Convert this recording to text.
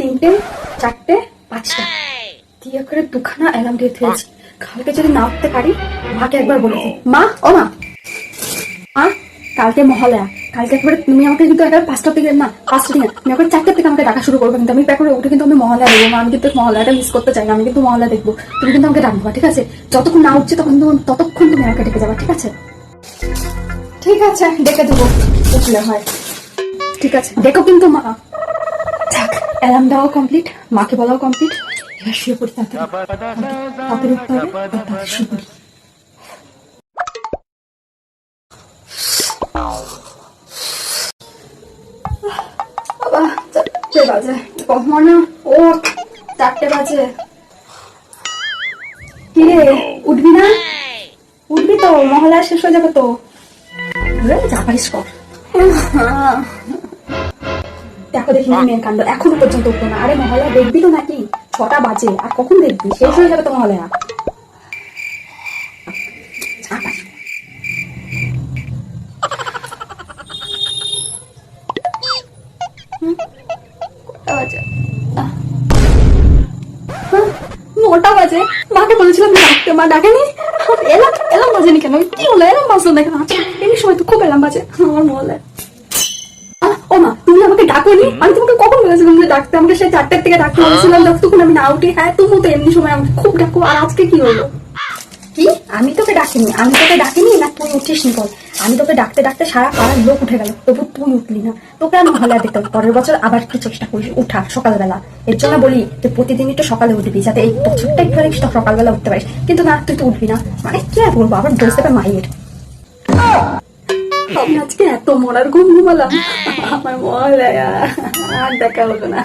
তিনটে চারটে পাঁচটা। দিয়ে করে দুখানা অ্যালার্ম দিয়ে ফেলছি কালকে যদি না উঠতে পারি মাকে একবার বলে দিই। মা ও মা। মা কালকে মহালয়া। কালকে একবারে তুমি আমাকে কিন্তু একবার পাঁচটা থেকে না পাঁচটা থেকে তুমি একবার চারটা থেকে আমাকে ডাকা শুরু করবে। কিন্তু আমি একবারে উঠে কিন্তু আমি মহালয়া দেখব। মা, আমি কিন্তু মহালয়াটা মিস করতে চাই না আমি কিন্তু মহালয়া দেখব। তুমি কিন্তু আমাকে ডাকবা ঠিক আছে? যতক্ষণ না উঠছে তখন ততক্ষণ তুমি আমাকে ডেকে যাবা ঠিক আছে? ঠিক আছে ডেকে দেবো। উঠলে হয়। ঠিক আছে দেখো কিন্তু মা। অ্যালার্ম দেওয়া কমপ্লিট মাকে বলাও কমপ্লিট এবার শুয়ে পড়ি তাড়াতাড়ি। চারটে বাজে। উঠবি না? উঠবি তো মহলায় শেষ হয়ে যাবে তো। রে, কর। দেখো দেখি মেয়ের কাণ্ড। এখনও পর্যন্ত উঠল না। আরে মহলায় দেখবি তো নাকি? ছটা বাজে। আর কখন দেখবি? শেষ হয়ে যাবে তো মহলায়া নটা বাজে। মাকে বলেছিলাম ডাকতে মা ডাকেনি? এলাম এলাম বাজেনি কেন কি হলো? এলাম বাজলো না কেন এমনি সময় তো খুব এলাম বাজে। আমার মহলে। ও মা, তুমি আমাকে ডাকোনি আমি তোমাকে কখন বলেছিলাম যে ডাকতে? আমাকে সেই চারটার থেকে ডাকতে বলেছিলাম যতক্ষণ আমি না উঠি হ্যাঁ তুমি তো এমনি সময় আমাকে খুব ডাকো। আর আজকে কি হলো? কি? আমি তোকে ডাকিনি। আমি তোকে ডাকিনি? না তুই উঠিস নি বল আমি তোকে ডাকতে ডাকতে সারা পাড়ার লোক উঠে গেল। তবু তুই উঠলি না। তোকে আমি ভালো দেখতে পরের বছর আবার একটু চেষ্টা করিস উঠা সকালবেলা। এর জন্য বলি যে প্রতিদিন একটু সকালে উঠবি যাতে এই বছরটা একটু সকালবেলা উঠতে পারিস। কিন্তু না তুই তো উঠবি না। মানে কি আর বলব? আবার দোষ দেবে মায়ের। আমি আজকে এত মরার ঘুম ঘুমালাম আমার মহলায় আর দেখা হলো না